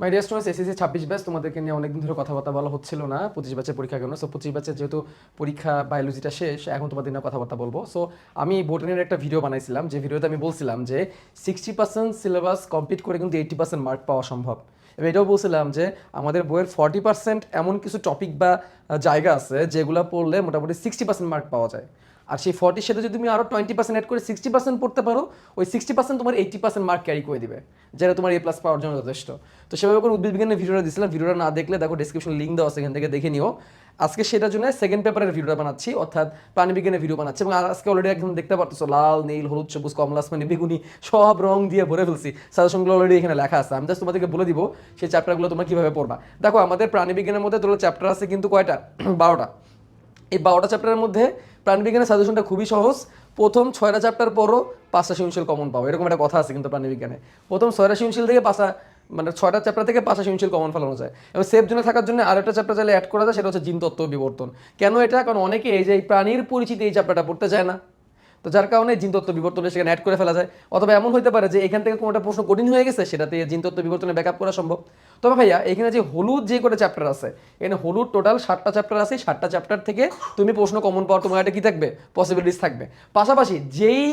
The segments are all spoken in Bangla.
মাই ডিয়ার স্টুডেন্টস এসএসসি ছাব্বিশ ব্যাচ তোমাদেরকে নিয়ে অনেকদিন ধরে কথাবার্তা বলা হচ্ছিল না পঁচিশ ব্যাচের পরীক্ষা কেন সো পঁচিশ ব্যাচের যেহেতু পরীক্ষা বায়োলজিটা শেষ, এখন তোমাদের নিয়ে কথাবার্তা বলব। সো আমি বোটানির একটা ভিডিও বানাইছিলাম, যে ভিডিওতে আমি বলছিলাম যে সিক্সটি পার্সেন্ট সিলেবাস কমপ্লিট করে কিন্তু এইটি পার্সেন্ট মার্ক পাওয়া সম্ভব। এবং এটাও বলছিলাম যে আমাদের বইয়ের ফর্টি পার্সেন্ট এমন কিছু টপিক বা জায়গা আছে যেগুলো পড়লে মোটামুটি সিক্সটি পার্সেন্ট মার্ক পাওয়া যায়। আর সেই ফর্টির সাথে যদি তুমি আরও টোয়েন্টি পার্সেন্ট অ্যাড করে সিক্সটি পার্সেন্ট পড়তে পারো, ওই সিক্সটি পার্সেন্ট তোমার এইটি পার্সেন্ট মার্ক ক্যারি করে দিবে, যেটা তোমার এ প্লাস পাওয়ার জন্য যথেষ্ট। তো সেভাবে করে উদ্ভিদ বিজ্ঞানের ভিডিওটা দিয়েছিলাম ভিডিওটা না দেখলে দেখো ডিসক্রিপশন লিঙ্ক দেওয়া সেখান থেকে দেখে নিও। আজকে সেটার জন্য সেকেন্ড পেপারের ভিডিওটা বানাচ্ছি, অর্থাৎ প্রাণী বিজ্ঞানের ভিডিও বানাচ্ছি, এবং আজকে অলরেডি একদম দেখতে পারতেছো, লাল, নীল, হলুদ, সবুজ কমলাস মানে বেগুনি, সব রং দিয়ে ভরে ফেলছি। সাজেশনগুলো অলরেডি এখানে লেখা আছে, আমি জাস্ট তোমাদেরকে বলে দিব সেই চ্যাপ্টারগুলো তোমরা কীভাবে পড়বা। দেখো, আমাদের প্রাণী বিজ্ঞানের মধ্যে তোর চ্যাপ্টার আছে কিন্তু কয়টা? বারোটা। এই বারোটা চ্যাপ্টারের মধ্যে প্রাণীবিজ্ঞানের সাজেশনটা খুবই সহজ। প্রথম ছয়টা চ্যাপ্টার পরও পাঁচটা সিমশিল কমন পাবো এরকম একটা কথা আছে কিন্তু প্রাণীবিজ্ঞানে প্রথম ছয়টা সৃজনশীল থেকে পাঁচটা মানে ছয়টা চ্যাপ্টার থেকে পাঁচটা সিমশিল কমন ফেলানো যায়। এবং সেফ জোনে থাকার জন্য আরেকটা চ্যাপ্টার চাইলে অ্যাড করা যায়, সেটা হচ্ছে জিনতত্ত্ব বিবর্তন। কেন এটা? কারণ অনেকে এই যে প্রাণীর পরিচিতি এই চ্যাপ্টারটা পড়তে চায় না। তো যার কারণে জিনতত্ত্ব বিবর্তনে সেখানে অ্যাড করে ফেলা যায়। অথবা এমন হতে পারে যে এখান থেকে কোনোটা প্রশ্ন কঠিন হয়ে গেছে, সেটাতে জিনতত্ত্ব বিবর্তনে ব্যাকআপ করা সম্ভব। তবে ভাইয়া, এখানে যে হলুদ যে করে চ্যাপ্টার আছে, এখানে হলুদ টোটাল সাতটা চ্যাপ্টার আছে, সাতটা চ্যাপ্টার থেকে তুমি প্রশ্ন কমন পাওয়ার তোমার একটা কী থাকবে? পসিবিলিটিস থাকবে। পাশাপাশি যেই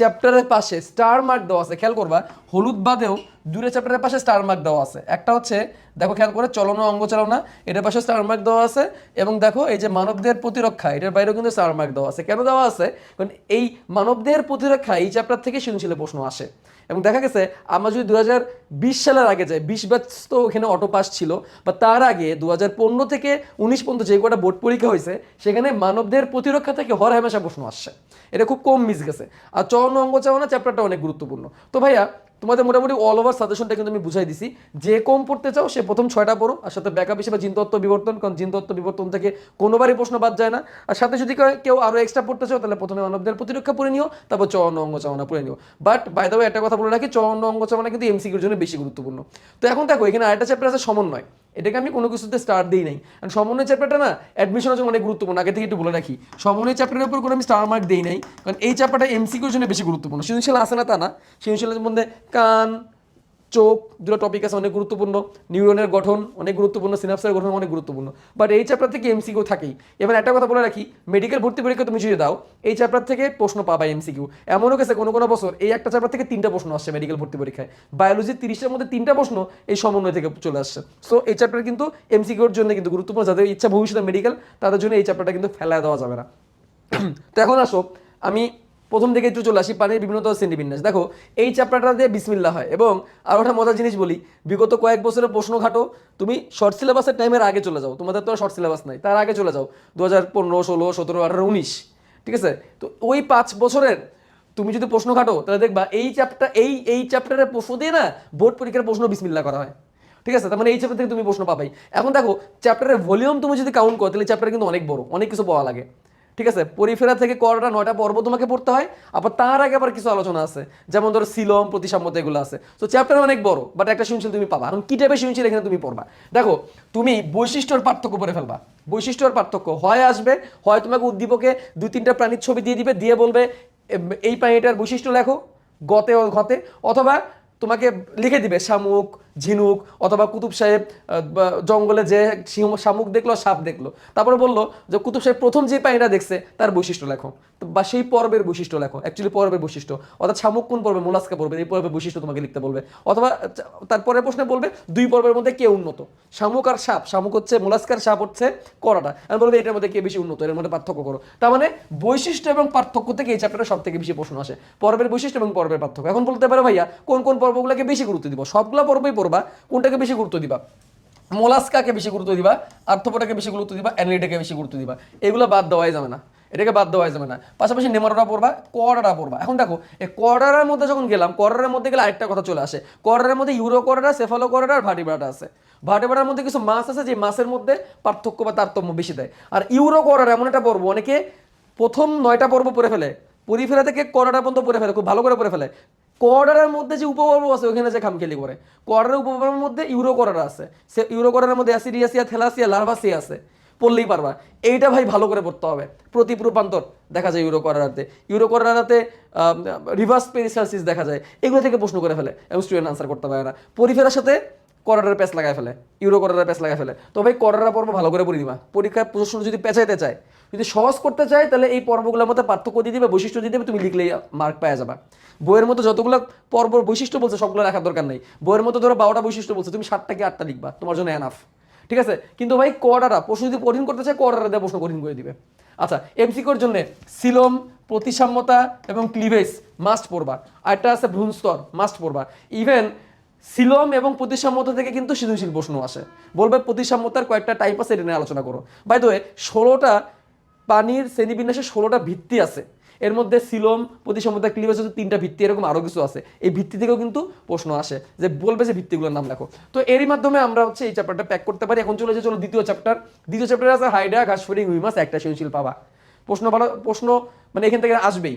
চ্যাপ্টারের পাশে স্টার মার্ক দেওয়া আছে। খেয়াল করবা, হলুদ বাদেও দূরে চ্যাপ্টারের পাশে স্টার মার্ক দেওয়া আছে। একটা হচ্ছে, দেখো খেয়াল করে, চলনো অঙ্গ চালনা, এটার পাশে স্টার মার্ক দেওয়া আছে এবং দেখো এই যে মানবদের প্রতিরক্ষা, এটার বাইরেও কিন্তু স্টার মার্ক দেওয়া আছে। কেন দেওয়া আছে? কারণ এই মানবদের প্রতিরক্ষা এই চ্যাপ্টার থেকে সৃজনশীল প্রশ্ন আসে। এবং দেখা গেছে, আমরা যদি দু হাজার বিশ সালের আগে যাই, বিশ ব্যাচ তো ওখানে অটো পাস ছিল বা তার আগে দু হাজার পনেরো থেকে উনিশ পর্যন্ত যে কটা বোর্ড পরীক্ষা হয়েছে, সেখানে মানবদের প্রতিরক্ষা থেকে হর হামেশা প্রশ্ন আসছে। এটা খুব কম মিস গেছে। আর চরণ অঙ্গ চাওয়ানা চ্যাপ্টারটা অনেক গুরুত্বপূর্ণ। তো ভাইয়া তোমাদের মোটামুটি অল ওভার সাজেশনটা কিন্তু আমি বুঝাই দিছি। যে কম পড়তে চাও, সে প্রথম ছয়টা পড়ো, আর সাথে ব্যাকআপ হিসেবে জিনতত্ত্ব বিবর্তন, কারণ জিনতত্ত্ব বিবর্তন থেকে কোনোবারই প্রশ্ন বাদ যায় না। আর সাথে যদি কেউ- আরও এক্সট্রা পড়তে চাও, তাহলে প্রথমে অনবদের প্রতিরক্ষা পড়ে নিও, তারপর চরণ অঙ্গ চাওনা পড়ে নিও। বাট বাই একটা কথা বলে রাখি চরণ অঙ্গ চাওনা কিন্তু এমসিকিউর জন্য বেশি গুরুত্বপূর্ণ। তো এখন দেখো, এখানে আরেকটা চ্যাপ্টার আছে সমন্বয়। এটাকে আমি কোনো কিছুতে স্টার দিই নাই। কারণ সমন্বয় চ্যাপ্টারটা না অ্যাডমিশনের জন্য অনেক গুরুত্বপূর্ণ, আগে থেকে একটু বলে রাখি। সমন্বয় চ্যাপ্টারের উপর কোনো আমি স্টার মার্ক দিই নাই, কারণ এই চ্যাপ্টারটা এমসিকিউর জন্য বেশি গুরুত্বপূর্ণ। সৃজনশীল আসে না তা না। সৃজনশীলের মধ্যে কান চোখ দুটো টপিক আছে, অনেক গুরুত্বপূর্ণ। নিউরনের গঠন, অনেক গুরুত্বপূর্ণ সিনাপসের গঠন, অনেক গুরুত্বপূর্ণ। বাট এই চ্যাপ্টার থেকে এমসিকিউ থাকেই। এবার একটা কথা বলে রাখি মেডিকেল ভর্তি পরীক্ষা তুমি যদি দাও, এই চ্যাপ্টার থেকে প্রশ্ন পাবা এমসিকিউ এমনও গেছে কোনো কোনো বছর, এই একটা চ্যাপ্টার থেকে তিনটা প্রশ্ন আসছে মেডিকেল ভর্তি পরীক্ষায়। বায়োলজি তিরিশের মধ্যে তিনটা প্রশ্ন এই সমন্বয় থেকে চলে আসছে। সো এই চ্যাপ্টার কিন্তু এমসিকিউর জন্য কিন্তু গুরুত্বপূর্ণ। যাদের ইচ্ছা ভবিষ্যতে মেডিকেল তাদের জন্য এই চ্যাপ্টারটা কিন্তু ফেলায় দেওয়া যাবে না। তো এখন আসো, আমি প্রথম থেকে একটু চলে আসি, পানির বিভিন্ন শ্রেণীবিন্যাস। দেখো, এই চ্যাপ্টারটা দিয়ে বিসমিল্লা হয় এবং আরও একটা মজার জিনিস বলি, বিগত কয়েক বছরের প্রশ্ন ঘাটো, তুমি শর্ট সিলেবাসের টাইমের আগে চলে যাও, তোমাদের তো শর্ট সিলেবাস নাই, তার আগে চলে যাও দু হাজার পনেরো, ষোলো, সতেরো, আঠারো, উনিশ, ঠিক আছে? তো ওই পাঁচ বছরের তুমি যদি প্রশ্ন ঘাটো, তাহলে দেখবা এই চ্যাপ্টার এই এই চ্যাপ্টারের প্রশ্ন দিয়ে না বোর্ড পরীক্ষার প্রশ্ন বিসমিল্লা করা হয়, ঠিক আছে? তার মানে এই চ্যাপ্টার থেকে তুমি প্রশ্ন পাবাই। এখন দেখো চ্যাপ্টারের ভলিউম তুমি যদি কাউন্ট করো, তাহলে চ্যাপ্টার কিন্তু অনেক বড়, অনেক কিছু পাওয়া লাগে। ঠিক আছে? পরিফেরা থেকে করটা নয়টা পর্ব তোমাকে পড়তে হয়, আবার তার আগে আবার কিছু আলোচনা আছে। যেমন ধরো সিলম প্রতিসাম্যতা এগুলো আছে। তো চ্যাপ্টার অনেক বড় বাট একটা সৃজনশীল তুমি পাবা। এখন কী টাইপের সৃজনশীল এখানে তুমি পড়বা? দেখো, তুমি বৈশিষ্ট্যর পার্থক্য পড়ে ফেলবা। বৈশিষ্ট্যর পার্থক্য, হয় আসবে, হয় তোমাকে উদ্দীপকে দুই তিনটা প্রাণীর ছবি দিয়ে দিবে, দিয়ে বলবে এই প্রাণীটার বৈশিষ্ট্য লেখো, গতে ও ঘতে। অথবা তোমাকে লিখে দিবে, শামুক ঝিনুক অথবা কুতুব সাহেব জঙ্গলে যে সিংহ শামুক দেখল, সাপ দেখল। তারপরে বলল যে কুতুব সাহেব প্রথম যে পানিটা দেখছে, তার বৈশিষ্ট্য লেখো। বা সেই পর্বের বৈশিষ্ট্য লেখো অ্যাকচুয়ালি পর্বের বৈশিষ্ট্য। অর্থাৎ শামুক কোন পর্বে? মোলাস্কা পর্বে। এই পর্বের বৈশিষ্ট্য তোমাকে লিখতে বলবে। অথবা তারপরের প্রশ্নে বলবে, দুই পর্বের মধ্যে কে উন্নত? শামুক আর সাপ। শামুক হচ্ছে, মোলাস্কার সাপ হচ্ছে করাটা আমি বলবে এটার মধ্যে কে বেশি উন্নত? এর মধ্যে পার্থক্য করো। তার মানে বৈশিষ্ট্য এবং পার্থক্য থেকে এই চ্যাপ্টারে সব থেকে বেশি প্রশ্ন আসে। পর্বের বৈশিষ্ট্য এবং পর্বের পার্থক্য। এখন বলতে পারো ভাইয়া, কোন কোন পর্বগুলোকে বেশি গুরুত্ব দিব? সবগুলো পর্বই পড়বা, কোনটাকে বেশি গুরুত্ব দিবা? মোলাস্কাকে বেশি গুরুত্ব দিবা আর্থপোটাকে বেশি গুরুত্ব দিবা, অ্যানালিটাকে বেশি গুরুত্ব দিবা। এগুলো বাদ দেওয়াই যাবে না। এটাকে বাদ দেওয়াই যাবে না। পাশাপাশি নেমারোটা পড়বা করাটা পড়বা। এখন দেখো এই করার মধ্যে যখন গেলাম করার মধ্যে গেলে আরেকটা কথা চলে আসে। করার মধ্যে ইউরো করাটা সেফালো করাটা আর ভাটিবাটা আছে। ভাটিবাটার মধ্যে কিছু মাছ আছে, যে মাছের মধ্যে পার্থক্য বা তারতম্য বেশি দেয়। আর ইউরো করার এমন একটা পর্ব, অনেকে প্রথম নয়টা পর্ব পড়ে ফেলে। পরিফেরা থেকে করাটা পর্যন্ত পড়ে ফেলে, খুব ভালো করে পড়ে ফেলে। কোয়ার্ডারের মধ্যে যে উপপর্ব আছে ওখানে যে খামখেলি করে। কোয়ার্ডারের উপপর্বের মধ্যে ইউরো কোয়ার্ডার আছে। সে ইউরো কোয়ার্ডারের মধ্যে অ্যাসিডিয়াসিয়া, থেলাসিয়া, লার্ভাসিয়া আছে। পড়লেই পারবা। এইটা ভাই ভালো করে পড়তে হবে। প্রতীপ রূপান্তর দেখা যায় ইউরো কোয়ার্ডারাতে ইউরো কোয়ার্ডারাতে রিভার্স পেরিসালসিস দেখা যায়। এগুলো থেকে প্রশ্ন করে ফেলে। এবং স্টুডেন্ট আনসার করতে পারে না। পরিফেরার সাথে করার প্যাচ লাগাই ফেলে ইউরো করার প্যাচ লাগাই ফেলে। তো ভাই করারা পর্ব ভালো করে পড়ে দিবা পরীক্ষায় প্রশ্ন যদি পেঁচাইতে চায়, যদি সহজ করতে চায়, তাহলে এই পর্বগুলোর মধ্যে পার্থক্য দিয়ে দিবে, বৈশিষ্ট্য দিয়ে দিবে, তুমি লিখলেই মার্ক পাওয়া যাবে। বইয়ের মতো যতগুলো পর্ব বৈশিষ্ট্য বলছে, সবগুলো রাখার দরকার নেই। বইয়ের মতো ধরো বারোটা বৈশিষ্ট্য বলছে, তুমি সাতটা কি আটটা লিখবা? তোমার জন্য এনাফ ঠিক আছে? কিন্তু ভাই করারা প্রশ্ন যদি কঠিন করতে চায় করারা দিয়ে প্রশ্ন কঠিন করে দিবে। আচ্ছা এমসিকোর জন্য সিলম প্রতিসাম্যতা এবং ক্লিভেজ মাস্ট পড়বা। আরেকটা আছে ভ্রূণস্তর মাস্ট পড়বা। ইভেন সিলম এবং প্রতিসাম্যতা থেকে কিন্তু সৃজনশীল প্রশ্ন আসে। বলবে প্রতিসাম্যতার কয়েকটা টাইপ আছে, এটা নিয়ে আলোচনা করো। বাই দ্য ষোলোটা পানির শ্রেণীবিন্যাসে ষোলোটা ভিত্তি আছে। এর মধ্যে সিলম, প্রতিসাম্যতা ক্লিভেজ হচ্ছে তিনটা ভিত্তি, এরকম আরও কিছু আছে। এই ভিত্তি থেকেও কিন্তু প্রশ্ন আসে যে বলবে যে ভিত্তিগুলোর নাম লেখো। তো এরই মাধ্যমে আমরা হচ্ছে এই চ্যাপ্টারটা প্যাক করতে পারি। এখন চলে যে চলো দ্বিতীয় চ্যাপ্টার দ্বিতীয় চ্যাপ্টারে আছে হাইডা ঘাসফড়িং উইমাস একটা সৃজনশীল পাবা। প্রশ্ন ভালো, প্রশ্ন মানে এখান থেকে আসবেই।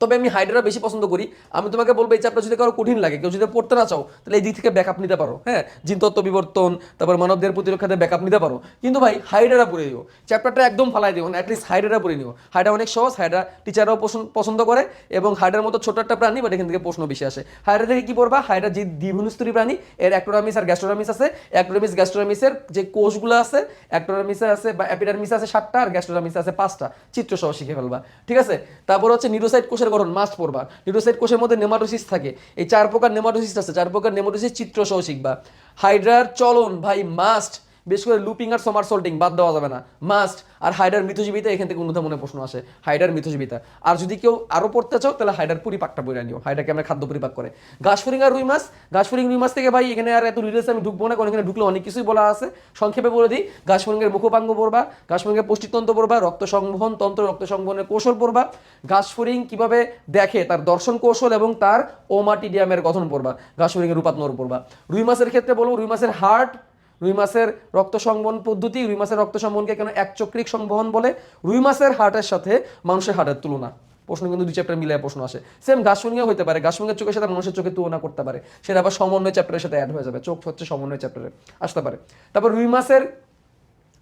তবে আমি হাইড্রা বেশি পছন্দ করি। আমি তোমাকে বলব, এই চ্যাপ্টার যদি কারও কঠিন লাগে, কেউ যদি পড়তে না চাও, তাহলে এই দিক থেকে ব্যাকআপ নিতে পারো হ্যাঁ? জিনতত্ত্ব বিবর্তন, তারপর মানবদের প্রতিরক্ষাতে ব্যাকআপ নিতে পারো। কিন্তু ভাই হাইড্রা পড়ে দিও চ্যাপ্টারটা একদম ফালাই দিও অ্যাটলিস্ট হাইড্রা পড়ে নিও। হাইড্রা অনেক সহজ, হাইড্রা টিচাররাও পছন্দ- পছন্দ করে এবং হাইড্রার মতো ছোট একটা প্রাণী বাট এখান থেকে প্রশ্ন বেশি আসে। হাইড্রা থেকে কি পড়বা? হাইড্রা যে দ্বিভুনস্তরী প্রাণী, এর অ্যাক্টোরামিস আর গ্যাস্ট্রোরামিস আছে। অ্যাক্টোরামিস গ্যাস্ট্রোরামিসের যে কোষগুলো আছে অ্যাক্টোরামিসে আছে বা অ্যাপিডারমিস আছে সাতটা, আর গ্যাস্ট্রোরামিস আছে পাঁচটা। চিত্র সহ শিখে ফেলবা। ঠিক আছে? তারপর হচ্ছে নিউরোসাইট কোষের গঠন মাস্ট পড়বা। নিউরোসাইট কোষের মধ্যে নেমাটোসিস থাকে। এই চার প্রকার নেমাটোসিস আছে। চার প্রকার নেমাটোসিস চিত্র সহ শিখবা। হাইড্রার চলন ভাই মাস্ট বেশ করে লুপিং আর সমার সল্টিং বাদ দেওয়া যাবে না। মাস্ট আর হাইডার মিথজীবিতা এখান থেকে উন্নত মনে প্রশ্ন আসে। হাইডার মিথজীবিতা আর যদি কেউ আরও পড়তে চাও, তাহলে হাইডার পরিপাকটা বইরা নিও। হাইডারকে আমরা খাদ্য পরিপাক করে। ঘাসফড়িং আর রুই মাছ ঘাসফড়িং রুই মাছ থেকে ভাই, এখানে আর এত ডিটেলস আমি ঢুকবো না, কারণ এখানে ঢুকলে অনেক কিছুই বলা আছে। সংক্ষেপে বলে দিই ঘাসফড়িংয়ের মুখপাঙ্গ পড়বা ঘাসফড়িংয়ের পুষ্টিতন্ত্র পড়বা, রক্ত সংবহন, তন্ত্র রক্ত সংবহনের কৌশল পড়বা। ঘাসফড়িং কীভাবে দেখে, তার দর্শন কৌশল এবং তার ওমাটিডিয়ামের গঠন পড়বা। ঘাসফড়িংয়ের রূপাত্মর পড়বা। রুই মাছের ক্ষেত্রে বলব রুই মাছের হার্ট রুই মাছের রক্ত সংবহন পদ্ধতি, রুই মাছের রক্ত সংবহনকে কেন একচক্রিক সংবহন বলে? রুই মাছের হার্টের সাথে মানুষের হার্টের তুলনা। প্রশ্ন কিন্তু দুই চ্যাপ্টার মিলিয়ে প্রশ্ন আসে। সেম গাছসঙ্গে হতে পারে। গাছসঙ্গের চোখের সাথে মানুষের চোখে তুলনা করতে পারে। সেটা আবার সমন্বয় চ্যাপ্টারের সাথে অ্যাড হয়ে যাবে। চোখ হচ্ছে সমন্বয় চ্যাপ্টারে আসতে পারে। তারপর রুই মাছের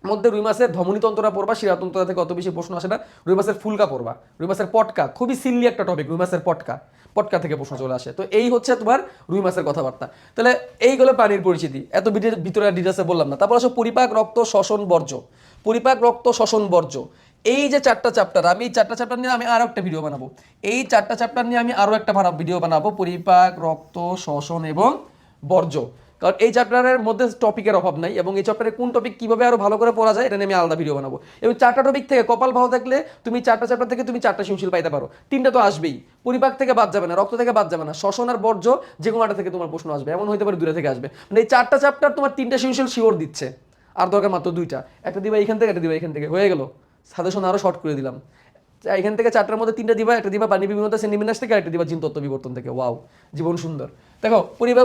মধ্যে রুই মাছের ধমনীতন্ত্রটা পড়বা শিরাতন্ত্র থেকে অত বেশি প্রশ্ন আসে না। রুই মাছের ফুলকা পড়বা রুই মাছের পটকা, খুবই সিল্লি একটা টপিক রুই মাছের পটকা। পটকা থেকে প্রশ্ন চলে আসে। তো এই হচ্ছে তোমার রুই মাছের কথাবার্তা। তাহলে এইগুলো প্রাণীর পরিচিতি। এত ভিতরে- ডিটেলসে বললাম না। তারপর আসো পরিপাক, রক্ত, শ্বসন, বর্জ্য। পরিপাক, রক্ত, শ্বসন, বর্জ্য। এই যে চারটা চ্যাপ্টার আমি এই চারটা চ্যাপ্টার নিয়ে আমি আরও একটা ভিডিও বানাবো। এই চারটা চ্যাপ্টার নিয়ে আমি আরও একটা ভিডিও বানাবো। পরিপাক, রক্ত, শ্বসন এবং বর্জ্য। কারণ এই চ্যাপ্টারের মধ্যে টপিকের অভাব নাই এবং এই চ্যাপ্টারে কোন টপিক কীভাবে আরও ভালো করে পড়া যায় এটা নিয়ে আমি আলাদা ভিডিও বানাবো। এবং চারটা টপিক থেকে কপাল ভালো থাকলে তুমি চারটা চ্যাপ্টার থেকে তুমি চারটা সৃজনশীল পাইতে পারো। তিনটা তো আসবেই। পরিপাক থেকে বাদ যাবে না, রক্ত থেকে বাদ যাবে না, শ্বসন আর বর্জ্য যে কোনো একটা থেকে তোমার প্রশ্ন আসবে। এমন হতে পারে দূরে থেকে আসবে। মানে এই চারটা চ্যাপ্টার তোমার তিনটা সৃজনশীল শিওর দিচ্ছে। আর দরকার মাত্র দুইটা। একটা দিবা এখান থেকে, একটা দিবা এখান থেকে। হয়ে গেল। সাজেশন আরও শর্ট করে দিলাম। এখান থেকে চারটার মধ্যে তিনটা দিবা, একটা দিবা পানি বিভিন্নতা শ্রেণীবিন্যাস থেকে একটা দিবা জিনতত্ত্ব বিবর্তন থেকে। ওয়াও, জীবন সুন্দর। দেখো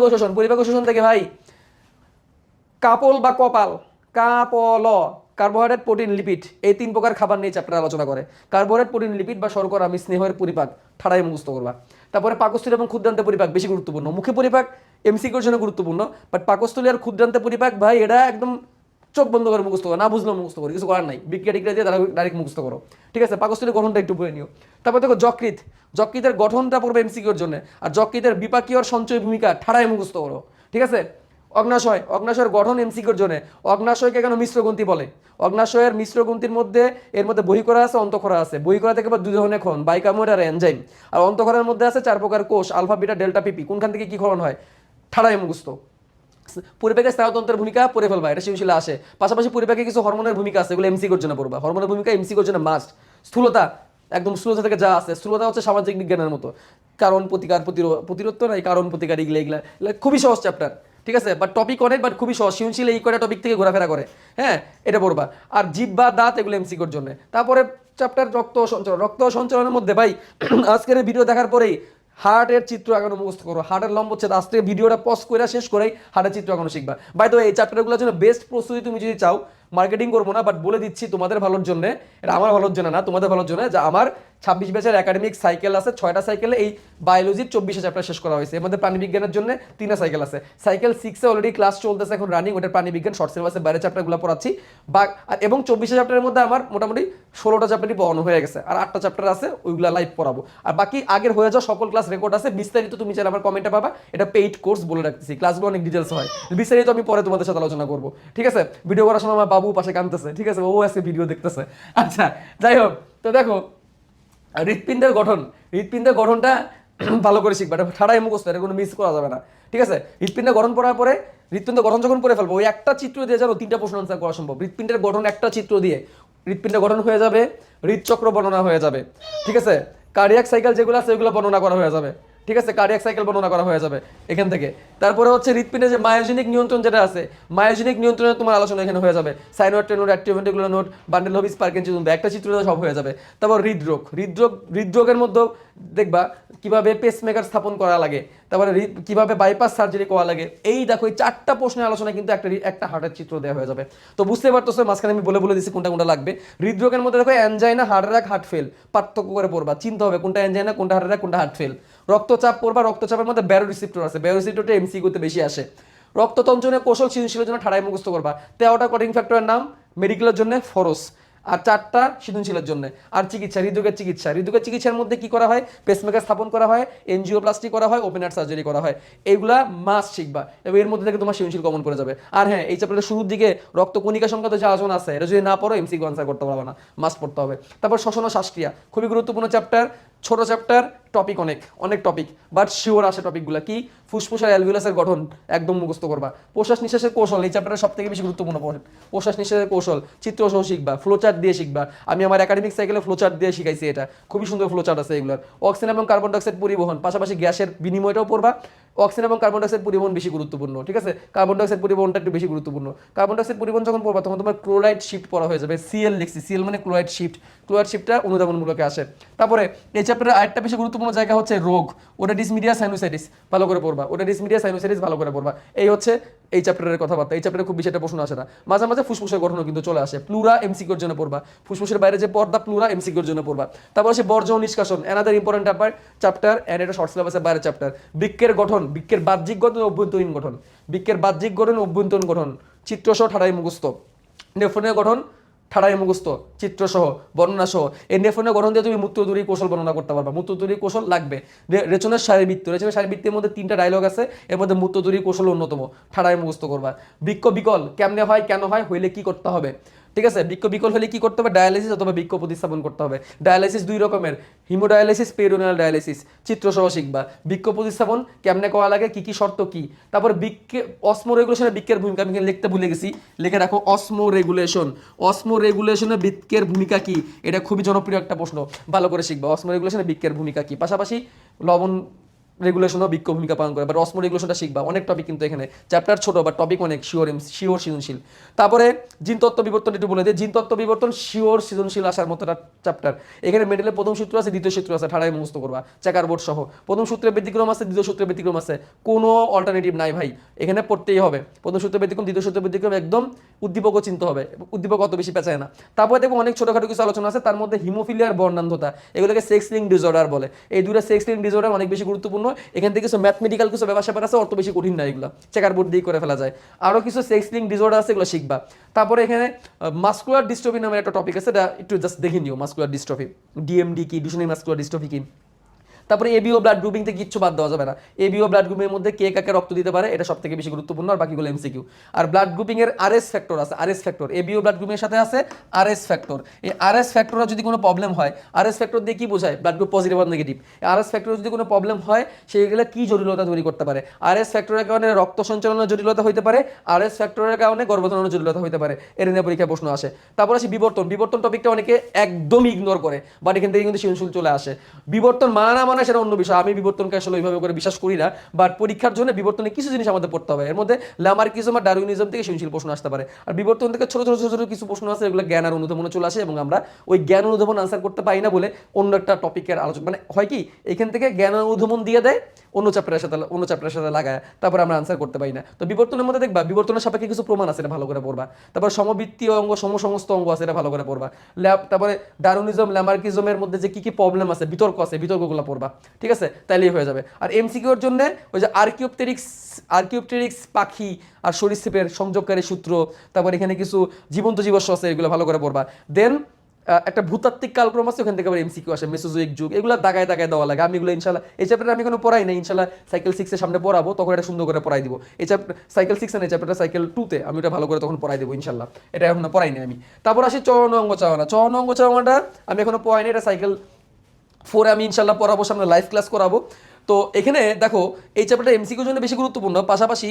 ও শোষণ ও শোষণ থেকে ভাই, কাপল বা কপাল, কাপল কার্বোহাইড্রেট প্রোটিন লিপিড এই তিন প্রকার খাবার নিয়ে চ্যাপ্টার আলোচনা করে। কার্বোহাইড্রেট প্রোটিন লিপিড বা শর্করা আমি স্নেহের পরিপাক ঠাড়াই মুখস্থ করবা। তারপরে পাকস্থলী এবং ক্ষুদ্রান্ত পরিপাক বেশি গুরুত্বপূর্ণ। মুখে পরিপাক এমসিকিউর জন্য গুরুত্বপূর্ণ বাট পাকস্থলী আর ক্ষুদ্রান্ত পরিপাক ভাই, এটা একদম চোখ বন্ধ করে মুখস্থ করো, না বুঝলেও মুখস্থ করো, কিছু করার নাই। বিক্রিয়া টিক্রিয়া দিয়ে তারা ডাইরেক্ট মুখস্থ করো। ঠিক আছে, পাকস্থলীর গঠনটা একটু পড়ে নিও। তারপর দেখো যকৃত যকৃতের গঠনটা পড়বে এমসিকিউর জন্য। আর যকৃতের বিপাকীয় সঞ্চয় ভূমিকা ঠাড়াই মুখস্থ করো। ঠিক আছে? অগ্নাশয়। অগ্নাশয়ের গঠন এমসিকিউর জন্য। অগ্নাশয়কে কেন মিশ্রগ্রন্থি বলে? অগ্নাশয়ের মিশ্রগ্রন্থির মধ্যে, এর মধ্যে বহিকরা আছে অন্তঃকরা আছে। বহিকরা থেকে দুই ধরনের ক্ষণ বাইকামোড আর এনজাইম। আর অন্তঃকরার মধ্যে আছে চার প্রকার কোষ, আলফা, বিটা, ডেল্টা, পিপি। কোনখান থেকে কি ক্ষরণ হয়? ঠাড়াই মুখস্থ। পরিবেকের স্নায়ুতন্ত্রের ভূমিকা পড়ে ফেলবা, এটা সৃজনশীলে আসে। পাশাপাশি পরিবেকে কিছু হরমোনের ভূমিকা আছে, এগুলো এমসি জন্য পড়বা। হরমোনের ভূমিকা এমসি জন্য মাস্ট স্থূলতা, একদম স্থূলতা থেকে যা আছে। স্থূলতা হচ্ছে সামাজিক বিজ্ঞানের মতো। কারণ প্রতিকার প্রতিরোধ প্রতিরোধ নাই, কারণ প্রতিকার এগুলো, এগুলা খুবই সহজ চ্যাপ্টার ঠিক আছে? বাট টপিক অনেক বাট খুবই সহজ। সৃজনশীল এই কয়টা টপিক থেকে ঘোরাফেরা করে হ্যাঁ? এটা পড়বা। আর জিভ বা দাঁত এগুলো এমসিকোর জন্য তারপরে চ্যাপ্টার রক্ত সঞ্চালন। রক্ত সঞ্চালনের মধ্যে ভাই, আজকের ভিডিও দেখার পরেই হার্টের চিত্র আঁকানো মুখস্থ করো। হার্টের লম্ব হচ্ছে থেকে ভিডিওটা পজ করে শেষ করেই হার্টের চিত্র আঁকানো শিখবা। বাই তো এই চ্যাপ্টারগুলোর জন্য বেস্ট প্রস্তুতি তুমি যদি চাও মার্কেটিং করব না বাট বলে দিচ্ছি তোমাদের ভালোর জন্য, এটা আমার ভালোর জন্য না, তোমাদের ভালোর জন্য, যে আমার ছাব্বিশ ব্যাচের একাডেমিক সাইকেল আছে, ছয়টা সাইকেলে এই বায়োলজির চব্বিশে চ্যাপ্টার শেষ করা হয়েছে। এর মধ্যে প্রাণীবিজ্ঞানের জন্য তিনটা সাইকেল আছে। সাইকেল সিক্সে অলরেডি ক্লাস চলতেছে এখন রানিং ওটা প্রাণীবিজ্ঞান শর্ট সিলেবাসের বাইরে চ্যাপ্টারগুলো পড়াচ্ছি। বা এবং চব্বিশে চ্যাপ্টারের মধ্যে আমার মোটামুটি ষোলোটা চ্যাপ্টারই পড়ানো হয়ে গেছে, আর আটটা চ্যাপ্টার আছে, ওইগুলো লাইভ পড়াবো। আর বাকি আগের হয়ে যাওয়া সকল ক্লাস রেকর্ড আছে, বিস্তারিত তুমি চাইলে আমার কমেন্টে পাবা, এটা পেইড কোর্স বলে রাখতেছি ক্লাসগুলো অনেক ডিটেলস হয়, বিস্তারিত আমি পরে তোমাদের সাথে আলোচনা করব। ঠিক আছে? ভিডিও করার সময় আমার বাবু পাশে কাঁদতেছে, ঠিক আছে? ও আজকে ভিডিও দেখতেছে। আচ্ছা যাই হোক, তো দেখো, হৃৎপিণ্ডের গঠন, হৃৎপিণ্ডের গঠনটা ভালো করে শিখবা, এটা ঠাড়াই মুখস্থ, এটা কোনো মিস করা যাবে না, ঠিক আছে? হৃৎপিণ্ডের গঠন পড়ার পরে হৃৎপিণ্ড গঠন যখন করে ফেলব, ওই একটা চিত্র দিয়ে যেন তিনটা প্রশ্ন আনসার করা সম্ভব। হৃৎপিণ্ডের গঠন একটা চিত্র দিয়ে, হৃৎপিণ্ডের গঠন হয়ে যাবে হৃদচক্র বর্ণনা হয়ে যাবে, ঠিক আছে? কার্ডিয়াক সাইকেল যেগুলো আছে, ওইগুলো বর্ণনা করা হয়ে যাবে। ঠিক আছে কার্ডিয়াক সাইকেল বর্ণনা করা হয়ে যাবে এখান থেকে। তারপরে হচ্ছে হৃৎপিণ্ডে যে মায়োজেনিক নিয়ন্ত্রণ যেটা আছে মায়োজেনিক নিয়ন্ত্রণের তোমার আলোচনা এখানে হয়ে যাবে। সাইনোট টেনোট অ্যাক্টিভেন্টিকুলো নোট বান্ডেল হবিস পার্কিনসন একটা চিত্র সব হয়ে যাবে। তারপর হৃদরোগ হৃদরোগ, হৃদরোগের মধ্যে দেখবা কীভাবে পেসমেকার স্থাপন করা লাগে, তারপরে কীভাবে বাইপাস সার্জারি করা লাগে। এই দেখো, এই চারটা প্রশ্নের আলোচনা কিন্তু একটা একটা হার্টের চিত্র দেওয়া হয়ে যাবে। তো বুঝতে পারতেছো, মাঝখানে আমি বলে বলে দিচ্ছি কোনটা কোনটা লাগবে। হৃদরোগের মধ্যে দেখো angina heart attack heart fail পার্থক্য করে পড়বা। চিন্তা হবে কোনটা অ্যানজাইনা কোনটা হার্ট অ্যাটাক কোনটা হার্ট ফেল রক্তচাপ পড়বা রক্তচাপের মধ্যে ব্যারো রিসিপ্টর আছে। ব্যারো রিসিপ্টরটা এমসিকিউতে বেশি আসে। রক্ততঞ্চনের কৌশল সৃজনশীলের জন্য ঠাড়াই মুখস্থ করবা। তেরোটা কোডিং ফ্যাক্টরের নাম মেডিকেলের জন্য ফরস আর চারটা সৃজনশীলের জন্য। আর চিকিৎসা, হৃদরোগের চিকিৎসা। হৃদরোগের চিকিৎসার মধ্যে কি করা হয়? পেসমেকার স্থাপন করা হয়। এনজিওপ্লাস্টি করা হয়। ওপেন সার্জারি করা হয়। এইগুলা মাস শিখবা। এবং এর মধ্যে থেকে তোমার সৃজনশীল কমন করে যাবে। আর হ্যাঁ এই চ্যাপ্টারের শুরুর দিকে রক্তকণিকা সংক্রান্ত যে আলোচনা আছে, এটা যদি না পড়ো এমসিকিউ আনসার করতে পারবে না। মাস পড়তে হবে। তারপর শ্বসন ও শ্বাসক্রিয়া। খুবই গুরুত্বপূর্ণ চ্যাপ্টার ছোট চ্যাপ্টার টপিক অনেক অনেক টপিক বাট শিওর আসে টপিকগুলো কি? ফুসফুস আর অ্যালভিউলাসের গঠন একদম মুখস্থ করবা। প্রশ্বাস নিঃশ্বাসের কৌশল, এই চ্যাপ্টারের সব থেকে বেশি গুরুত্বপূর্ণ পড়েন প্রশ্বাস নিঃশ্বাসের কৌশল চিত্র সহ শিখবা ফ্লোচার্ট দিয়ে শিখবা। আমি আমার একাডেমিক সাইকেলে ফ্লোচার্ট দিয়ে শিখাইছি এটা। খুবই সুন্দর ফ্লোচার্ট আছে এগুলোর। অক্সিজেন এবং কার্বন ডাইঅক্সাইড পরিবহন, পাশাপাশি গ্যাসের বিনিময়টাও পড়বা। অক্সিজেন এবং কার্বন ডাইঅক্সাইড পরিবহন বেশি গুরুত্বপূর্ণ, ঠিক আছে? কার্বন ডাইঅক্সাইড পরিবহনটা একটু বেশি গুরুত্বপূর্ণ। কার্বন ডাইঅক্সাইড পরিবহন যখন পড়বা, তখন তোমার ক্লোরাইড শিফট পড়া হয়ে যাবে। সিএল লিখছি সিএল মানে ক্লোরাইড শিফট ক্লোরাইড শিফটটা অনুধাবনমূলকে আসে। তারপরে, এই চ্যাপ্টারের আরেকটা বেশি গুরুত্বপূর্ণ জায়গা হচ্ছে রোগ। ওটা ডিসমিডিয়া সাইনোসাইটিস ভালো করে পড়বা। ওটা ডিসমিডিয়া সাইনোসাইটিস ভালো করে পড়বা। এই হচ্ছে এই চ্যাপ্টারের কথাবার্তা, এই চ্যাপ্টারে খুব বেশি একটা প্রশ্ন আসে না। মাঝে মাঝে ফুসফুসের গঠনও কিন্তু চলে আসে। প্লুরা এমসিকিউর জন্য পড়বা। ফুসফুসের বাইরে যে পর্দা, প্লুরা এমসিকিউর জন্য পড়বা। তারপর সে বর্জ্য নিষ্কাশন অ্যানাদার ইম্পর্টেন্ট ব্যাপার চ্যাপ্টার অ্যান্ড এটা শর্ট সিলেবাসের বাইরে চ্যাপ্টার বৃক্ষের গঠন, বৃক্ষের বাহ্যিক গঠন, অভ্যন্তরীণ গঠন। বৃক্ষের বাহ্যিক গঠন, অভ্যন্তরীণ গঠন। চিত্রসহ ঠাড়াই মুখস্থ। নেফনের গঠন ঠাড়াই মুখস্থ, চিত্রসহ বর্ণনা সহ এই নেফনে গঠন দিয়ে তুমি মূত্র তৈরি কৌশল বর্ণনা করতে পারবা। মূত্র তৈরি কৌশল লাগবে। রেচনের শারীরবৃত্ত, রেচনের শারীরবৃত্তের মধ্যে তিনটা ডায়লগ আছে। এর মধ্যে মূত্র তৈরি কৌশল অন্যতম। ঠাড়াই মুখস্থ করবা। বৃক্ষ বিকল, কেমনে হয়, কেন হয়, হইলে কি করতে হবে? ঠিক আছে? বৃক্ষ বিকল হলে কি করতে হবে? ডায়ালিসিস অথবা বৃক্ষ প্রতিস্থাপন করতে হবে। ডায়ালিসিস দুই রকমের। হিমোডায়ালিসিস পেরোনাল ডায়ালিসিস চিত্রসহ শিখবা। বৃক্ষ প্রতিস্থাপন কেমনে করা লাগে? কি কি শর্ত কি? তারপর বৃক্ষে অসমো রেগুলেশনে বৃক্ষের ভূমিকা আমি লিখতে ভুলে গেছি। লিখে রাখো অসমো রেগুলেশন অসমো রেগুলেশনে বৃক্ষের ভূমিকা কি? এটা খুবই জনপ্রিয় একটা প্রশ্ন। ভালো করে শিখবা অসমো রেগুলেশনে বৃক্ষের ভূমিকা কি? পাশাপাশি লবণ রেগুলেশনও বিজ্ঞ ভূমিকা পালন করে, বা অসমো রেগুলেশনটা শিখবা, অনেক টপিক কিন্তু এখানে চ্যাপ্টার ছোট বা টপিক অনেক শিওর শিওর সৃজনশীল। তারপরে জিন তত্ত্ব বিবর্তন একটু বলে দিই, জিন তত্ত্ব বিবর্তন শিওর সৃজনশীল আসার মতো একটা চ্যাপ্টার এখানে মেডেলের প্রথম সূত্র আছে, দ্বিতীয় সূত্র আছে ঠাড়াই মুখস্থ করবা চেকার বোর্ড সহ। প্রথম সূত্রে ব্যতিক্রম আছে, দ্বিতীয় সূত্রে ব্যতিক্রম আছে, কোনো অল্টারনেটিভ নাই ভাই, এখানে পড়তেই হবে। প্রথম সূত্রে ব্যতিক্রম, দ্বিতীয় সূত্রে ব্যতিক্রম, একদম উদ্দীপকও চিনতে হবে, উদ্দীপক অত বেশি পেঁচায় না। তারপরে দেখব অনেক ছোটখাটো কিছু আলোচনা আছে, তার মধ্যে হিমোফিলিয়ার বর্ণান্ধতা, এগুলোকে সেক্স লিঙ্ক ডিসঅর্ডার বলে। এই দুটো সেক্স লিঙ্ক ডিসঅর্ডার অনেক বেশি গুরুত্বপূর্ণ এখান থেকে কিছু ম্যাথমেটিক্যাল কিছু ব্যাপার আছে, অত বেশি কঠিন না এগুলো। চেকার বোর্ড দিয়ে করে ফেলা যায়। আরও কিছু সেক্স লিঙ্ক ডিসঅর্ডার আছে, এগুলো শিখবা। তারপরে এখানে মাস্কুলার ডিস্ট্রফি নামের একটা টপিক আছে, এটা একটু জাস্ট দেখে নিও মাস্কুলার ডিস্ট্রফি ডিএমডি কি ডিশনারি মাস্কুলার ডিস্ট্রফি কি? তারপরে এবিও ব্লাড গ্রুপিং থেকে কিচ্ছু বাদ দেওয়া যাবে না। এবিও ব্লাড গ্রুপিংয়ের মধ্যে কে কাকে রক্ত দিতে পারে, এটা সব থেকে বেশি গুরুত্বপূর্ণ, আর বাকিগুলো এমসিকিউ আর ব্লাড গ্রুপিং এর আরএস ফ্যাক্টর আছে RS factor ABO blood grouping এর সাথে আছে আর এস ফ্যাক্টর এই আরএস ফ্যাক্টরে যদি কোনো প্রবলেম হয় আর এস ফ্যাক্টর দিয়ে কি বোঝায়? ব্লাড গ্রুপ পজিটিভ আর নেগেটিভ আরএস ফ্যাক্টরে যদি কোনো প্রবলেম হয়, সেগুলো কি জটিলতা তৈরি করতে পারে? আর এস ফ্যাক্টরের কারণে রক্ত সঞ্চালনের জটিলতা হতে পারে, আর এস ফ্যাক্টরের কারণে গর্ভধারণের জটিলতা হতে পারে। এর নিয়ে পরীক্ষায় প্রশ্ন আসে। তারপর আসি বিবর্তন। বিবর্তন টপিকটা অনেকে একদমই ইগনোর করে বাট এখান থেকে কিন্তু সৃজনশীল চলে আসে। বিবর্তন মানা মানে না সেটা অন্য বিষয়। আমি বিবর্তনকে আসলে ওইভাবে করে বিশ্বাস করি না বাট পরীক্ষার জন্য বিবর্তনে কিছু জিনিস আমাদের পড়তে হবে। এর মধ্যে ল্যামার্কিজম আর ডারউইনিজম থেকে সৃজনশীল প্রশ্ন আসতে পারে। আর বিবর্তন থেকে ছোট ছোট ছোট কিছু প্রশ্ন আছে, এগুলো জ্ঞান আর অনুধাবনে চলে আসে এবং আমরা ওই জ্ঞান অনুধাবন আনসার করতে পারি না বলে অন্য একটা টপিকের আলোচনা মানে হয় কি, এখান থেকে জ্ঞান অনুধাবন দিয়ে দেয়, অন্য চ্যাপ্টারের সাথে, অন্য চ্যাপ্টারের সাথে লাগায়, তারপর আমরা আনসার করতে পারি না। তো বিবর্তনের মধ্যে দেখবা, বিবর্তনের সাপেক্ষে কিছু প্রমাণ আছে ভালো করে পড়বা। তারপর সমবৃত্তীয় অঙ্গ, সমসমস্ত অঙ্গ আছে এটা ভালো করে পড়বা। ল্যাব তারপরে ডারুনিজম ল্যামার্কিজমের মধ্যে যে কি কি প্রবলেম আছে, বিতর্ক আছে, বিতর্কগুলো পড়বা। ঠিক আছে? তাইলেই হয়ে যাবে। আর এমসিকিউর জন্য ওই যে আর্কিওপটেরিক্স আর্কিওপটেরিক্স পাখি আর সরীসৃপের সংযোগকারী সূত্র, তারপর এখানে কিছু জীবন্ত জীবাশ্ম আছে, এগুলো ভালো করে পড়বা। দেন একটা ভূতাত্ত্বিক কালক্রম আছে, ওখান থেকে আবার এমসিকিউ আসে, মেসোজোইক যুগ। এগুলো দাগায় দাগায় দেওয়া লাগে। আমি এগুলো ইনশাল্লাহ এই চ্যাপ্টার আমি কোনো পড়াই না ইনশাল্লাহ সাইকেল সিক্সের সামনে পড়াবো, তখন এটা সুন্দর করে পড়াই দিব। এই চ্যাপ্টার সাইকেল সিক্স না এই চ্যাপ্টারটা সাইকেল টুতে আমি এটা ভালো করে তখন পড়াই দেবো ইনশাল্লাহ এটা এখন পড়াই না আমি। তারপর আসি চরণ অঙ্গ চাওয়ানা। চরণ অঙ্গ চাওয়ানাটা আমি এখনও পড়াই না এটা সাইকেল ফোরে আমি ইনশাল্লাহ পড়াবো, সামনে লাইভ ক্লাস করাবো। তো এখানে দেখো, এই চ্যাপ্টারটা এমসিকিউর জন্য বেশি গুরুত্বপূর্ণ। পাশাপাশি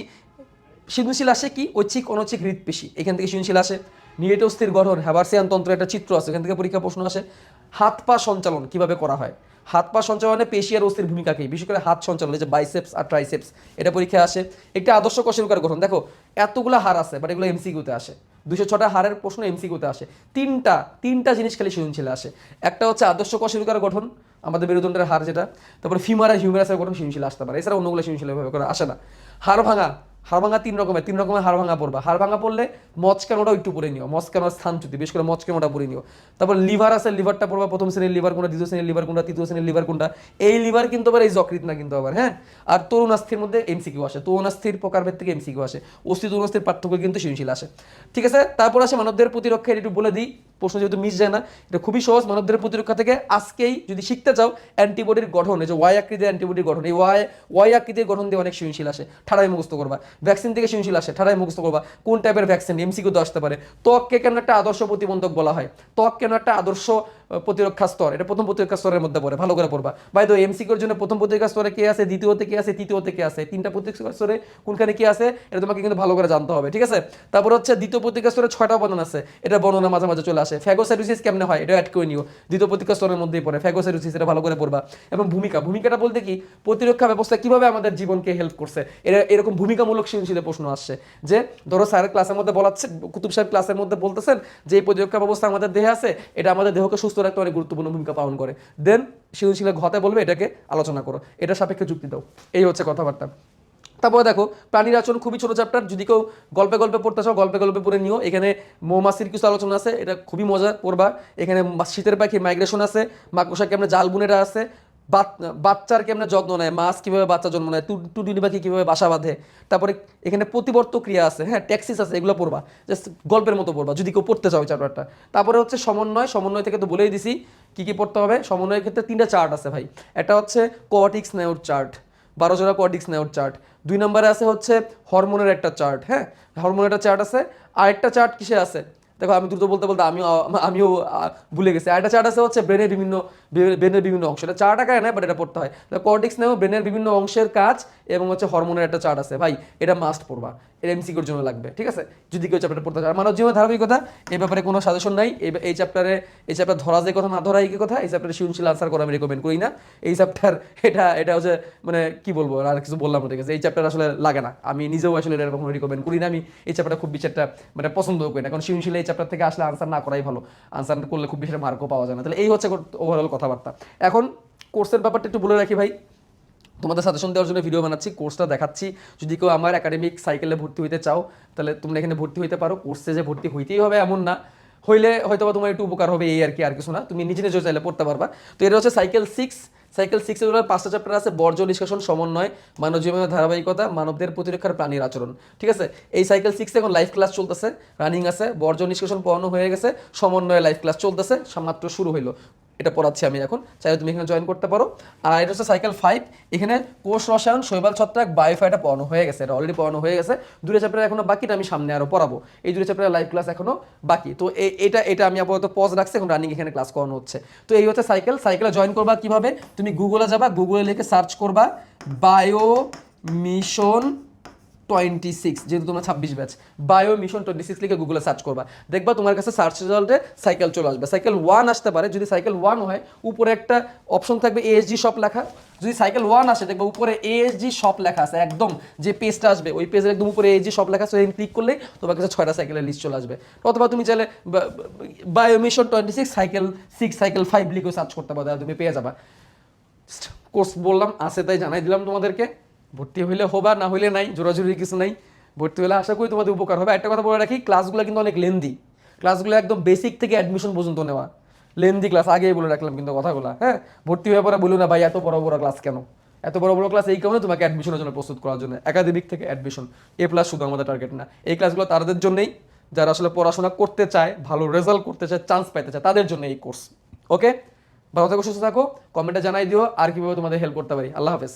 সৃজনশীল আসে কি? ঐচ্ছিক, অনৈচ্ছিক হৃদপেশি এখান থেকে সৃজনশীল আসে। নিয়েটোস্থির গঠন হ্যাবারসিয়ান তন্ত্রের একটা চিত্র আছে। এখান থেকে পরীক্ষা প্রশ্ন আসে। হাত পা সঞ্চালন কীভাবে করা হয়? হাত পা সঞ্চালনে পেশি আর অস্থির ভূমিকা কি? বিশেষ করে হাত সঞ্চালন যে বাইসেপস আর ট্রাইসেপস এটা পরীক্ষা আসে। একটা আদর্শ কশেরুকার গঠন। দেখো, এতগুলো হার আছে বাট এগুলো এমসিকিউতে আসে। দুশো ছটা হারের প্রশ্ন এমসিকিউতে আসে। তিনটা তিনটা জিনিস খালি সৃজনশীলে আসে। একটা হচ্ছে আদর্শ কশেরুকার গঠন, আমাদের মেরুদণ্ডের হার যেটা, তারপরে ফিমার হিউমারাসের গঠন সৃজনশীল আসতে পারে। এছাড়া অন্যগুলো সৃজনশীল ভাবে আসে না। হার ভাঙা হাড় ভাঙা তিন রকমের তিন রকমের হাড় ভাঙা পড়বা। হাড় ভাঙা পড়লে মচকানোটাও একটু পরে নিও, মচকানোর স্থান চুতি বিশেষ করে মচকানোটা পরে নিও। তারপর লিভার আছে, লিভারটা পড়বা, প্রথম শ্রেণির লিভার কোনটা, দ্বিতীয় শ্রেণির লিভার কোনটা, তৃতীয় শ্রেণির লিভার কোনটা। এই লিভার কিন্তু আবার এই যকৃত না কিন্তু আবার হ্যাঁ? আর তরুণাস্থির মধ্যে এমসিকিউ আসে, তরুণ তরুণাস্থির প্রকারভেদ থেকে এমসিকিউ আসে। অস্থি তরুণাস্থির পার্থক্য কিন্তু সৃজনশীল আসে। ঠিক আছে? তারপর আসে মানবদের প্রতিরক্ষা একটু বলে দিই। প্রশ্ন যেহেতু মিস যায় না, এটা খুবই সহজ। মানবদের প্রতিরক্ষা থেকে আজকেই যদি শিখতে চাও, অ্যান্টিবডির গঠন, এই যে ওয়াই আকৃতির অ্যান্টিবডির গঠন, এই ওয়াই ওয়াই আকৃতির গঠন দিয়ে অনেক সৃজনশীল আসে। ঠাড়াই মুখস্থ করবা। ভ্যাকসিন থেকে সৃজনশীল আসে ঠাড়াই মুখস্থ করবা। কোন টাইপের ভ্যাকসিন এমসিকিউ তো আসতে পারে। ত্বককে কেন একটা আদর্শ প্রতিবন্ধক বলা হয়? ত্বক কেন একটা আদর্শ প্রতিরক্ষা স্তর। এটা প্রথম প্রতিরক্ষা স্তরের মধ্যে পড়ে, ভালো করে পড়বা। বাই তো এমসিকিউর জন্য প্রথম প্রতিরক্ষা স্তরে কে আছে, দ্বিতীয়তে কে আছে, তৃতীয়তে কে আছে? তিনটা প্রতিরক্ষা স্তরে কোনখানে কি আছে, এটা তোমাকে কিন্তু ভালো করে জানতে হবে, ঠিক আছে? তারপর হচ্ছে দ্বিতীয় প্রতিরক্ষা স্তরে ছয়টা উপাদান আছে, এটা বর্ণনা মাঝে মাঝে চলে আসে। ফ্যাগোসাইটোসিস কেমনে হয়? এটা অ্যাড করে নিও। দ্বিতীয় প্রতিরক্ষা স্তরের মধ্যেই পড়ে। ফ্যাগোসাইটোসিস এটা ভালো করে পড়বা। এবং ভূমিকা, ভূমিকাটা বলতে কি? প্রতিরক্ষা ব্যবস্থা কীভাবে আমাদের জীবনকে হেল্প করছে? এরা, এরকম ভূমিকামূলক সৃজনশীল প্রশ্ন আসছে যে, ধরো স্যারের ক্লাসের মধ্যে বলাচ্ছে, কুতুব সাহেব ক্লাসের মধ্যে বলতেছেন যে, এই প্রতিরক্ষা ব্যবস্থা আমাদের দেহে আছে, এটা আমাদের দেহকে সুস্থ রাখতে অনেক গুরুত্বপূর্ণ ভূমিকা পালন করে। দেন সৃজনশীলের ঘতে বলবে, এটাকে আলোচনা করো। এটা সাপেক্ষে যুক্তি দাও। এই হচ্ছে কথাবার্তা। তারপরে দেখো, প্রাণীর আচরণ খুবই ছোট চ্যাপ্টার যদি কেউ গল্পে গল্পে পড়তে চাও, গল্পে গল্পে পড়ে নিও। এখানে মৌমাছির কিছু আলোচনা আছে, এটা খুবই মজা পড়বা। এখানে শীতের পাখি মাইগ্রেশন আছে মাকড়সা আমরা জাল বুনেরা আছে বাচ্চার কেমনে যত্ন নেয়? মাছ কীভাবে বাচ্চা জন্ম নেয়? টু- টুটুনি পাখি কীভাবে বাসা বাঁধে? তারপরে এখানে প্রতিবর্ত ক্রিয়া আছে। হ্যাঁ ট্যাক্সিস আছে, এগুলো পড়বা। জাস্ট গল্পের মতো পড়বা, যদি কেউ পড়তে চাও চ্যাপ্টারটা তারপরে হচ্ছে সমন্বয়। সমন্বয় থেকে তো বলেই দিছি, কি কি পড়তে হবে? সমন্বয়ের ক্ষেত্রে তিনটা চার্ট আছে ভাই। একটা হচ্ছে কোয়াটিক্স নেওর চার্ট, বারো জোড়া কোয়াটিক্স নেওয়ার চার্ট। দুই নম্বরে আছে হচ্ছে হরমোনের একটা চার্ট হ্যাঁ? হরমোনের একটা চার্ট আছে। আরেকটা চার্ট কিসে আছে? দেখো আমি দ্রুত বলতে বলতে আমিও আমিও ভুলে গেছি। আরেকটা চার্ট আছে হচ্ছে ব্রেনের বিভিন্ন ব্রেনের বিভিন্ন অংশ। এটা চার্ট আকারে নেয় বাট এটা পড়তে হয়। কোয়াটিক্স নেও ব্রেনের বিভিন্ন অংশের কাজ এবং হচ্ছে হরমোনের একটা চার্ট আছে। ভাই, এটা মাস্ট পড়বা। এটা এমসিকিউর জন্য লাগবে, ঠিক আছে? যদি কেউ চ্যাপ্টার পড়তে চায়। মানব জীবনের ধারাবাহিকতা এই ব্যাপারে কোনো সাজেশন নাই। এই এই চ্যাপ্টারে এই চ্যাপ্টার ধরা যায় কথা না, ধরা এই কথা, এই চ্যাপ্টারে সৃজনশীল আনসার করা আমি রেকমেন্ড করি না। এই চ্যাপ্টার এটা এটা হচ্ছে মানে কি বলব? আর কিছু বললাম ঠিক আছে? এই চ্যাপ্টার আসলে লাগে না। আমি নিজেও আসলে এটা কখনো রিকমেন্ড করি না। আমি এই চ্যাপ্টারটা খুব বেশি একটা মানে পছন্দ করি না। কারণ সৃজনশীল এই চ্যাপ্টার থেকে আসলে আনসার না করাই ভালো। আনসার করলে খুব বেশি মার্কও পাওয়া যায় না। তাহলে এই হচ্ছে ওভারঅল কথাবার্তা। এখন কোর্সের ব্যাপারটা একটু বলে রাখি ভাই। তোমাদের সাজেশন দেওয়ার জন্য ভিডিও বানাচ্ছি, কোর্সটা দেখাচ্ছি। যদি কেউ আমার একাডেমিক সাইকেলে ভর্তি হইতে চাও, তাহলে তোমরা এখানে ভর্তি হইতে পারো। কোর্সে যে ভর্তি হইতেই হবে এমন না। হইলে হয়তো বা তোমার একটু উপকার হবে এই আর কি, আর কিছু না। তুমি নিজে নিজে চাইলে পড়তে পারবা। তো এটা হচ্ছে সাইকেল সিক্স সাইকেল সিক্সের পাঁচটা চ্যাপ্টার আছে। বর্জ্য নিষ্কাশন, সমন্বয় মানব জীবনের ধারাবাহিকতা, মানবদের প্রতিরক্ষার প্রাণীর আচরণ। ঠিক আছে? এই সাইকেল সিক্স এখন লাইভ ক্লাস চলতেছে। রানিং আছে। বর্জ্য নিষ্কাশন পড়ানো হয়ে গেছে। সমন্বয়ে লাইভ ক্লাস চলতেছে। মাত্র শুরু হইল। এটা পড়াচ্ছি আমি এখন। চাইলে তুমি এখানে জয়েন করতে পারো। আর এটা হচ্ছে সাইকেল ফাইভ এখানে কোষ রসায়ন, শৈবাল ছত্রাক বায়োফাইটা পড়ানো হয়ে গেছে। এটা অলরেডি পড়ানো হয়ে গেছে। দুটো চ্যাপ্টার এখনও বাকিটা আমি সামনে আরও পড়াবো। এই দুটো চ্যাপ্টার লাইভ ক্লাস এখনও বাকি। তো এটা এটা আমি আপাতত পজ রাখছি, এখন রানিং এখানে ক্লাস করানো হচ্ছে। তো এই হচ্ছে সাইকেল সাইকেলে জয়েন করবা কীভাবে? তুমি গুগলে যাবা গুগলে লিখে সার্চ করবা বায়ো মিশন টোয়েন্টি সিক্স যেহেতু তোমরা ছাব্বিশ batch bio mission twenty six লিখে গুগলে সার্চ করবা। দেখবা তোমার কাছে সার্চ রেজাল্টে সাইকেল চলে আসবে। সাইকেল ওয়ান আসতে পারে। যদি সাইকেল ওয়ান হয়, উপরে একটা অপশন থাকবে এএসজি শপ লেখা। যদি সাইকেল ওয়ান আসে, দেখবে উপরে এএসজি শপ লেখা আছে, একদম যে পেজটা আসবে, ওই পেজের একদম উপরে এএসজি শপ লেখা আছে ক্লিক করলেই তোমার কাছে ছয়টা সাইকেলের লিস্ট চলে আসবে। অথবা তুমি চাইলে bio mission twenty six cycle six cycle five লিখে সার্চ করতে পারো। তুমি পেয়ে যাবা। কোর্স বললাম, আছে তাই জানাই দিলাম তোমাদেরকে। ভর্তি হইলে হবা, না হইলে নাই, জোরাজুরি কিছু নাই। ভর্তি হলে আশা করি তোমাদের উপকার হবে। একটা কথা বলে রাখি ক্লাসগুলো কিন্তু অনেক লেন্দি ক্লাসগুলো একদম বেসিক থেকে অ্যাডমিশন পর্যন্ত নেওয়া। লেন্দি ক্লাস আগেই বলে রাখলাম কিন্তু কথাগুলো হ্যাঁ? ভর্তি হয়ে পরে বলো না, ভাই, এত বড় বড় ক্লাস কেন? এত বড় বড় ক্লাস এই কারণে তোমাকে অ্যাডমিশনের জন্য প্রস্তুত করার জন্য। একাডেমিক থেকে অ্যাডমিশন এ প্লাস শুধু আমাদের টার্গেট না। এই ক্লাসগুলো তাদের জন্যই, যারা আসলে পড়াশোনা করতে চায়, ভালো রেজাল্ট করতে চায় চান্স পাইতে চায়, তাদের জন্য এই কোর্স ওকে ভালো থাকো, সুস্থ থাকো। কমেন্টে জানাই দিও, আর কীভাবে তোমাদের হেল্প করতে পারি। আল্লাহ হাফেজ।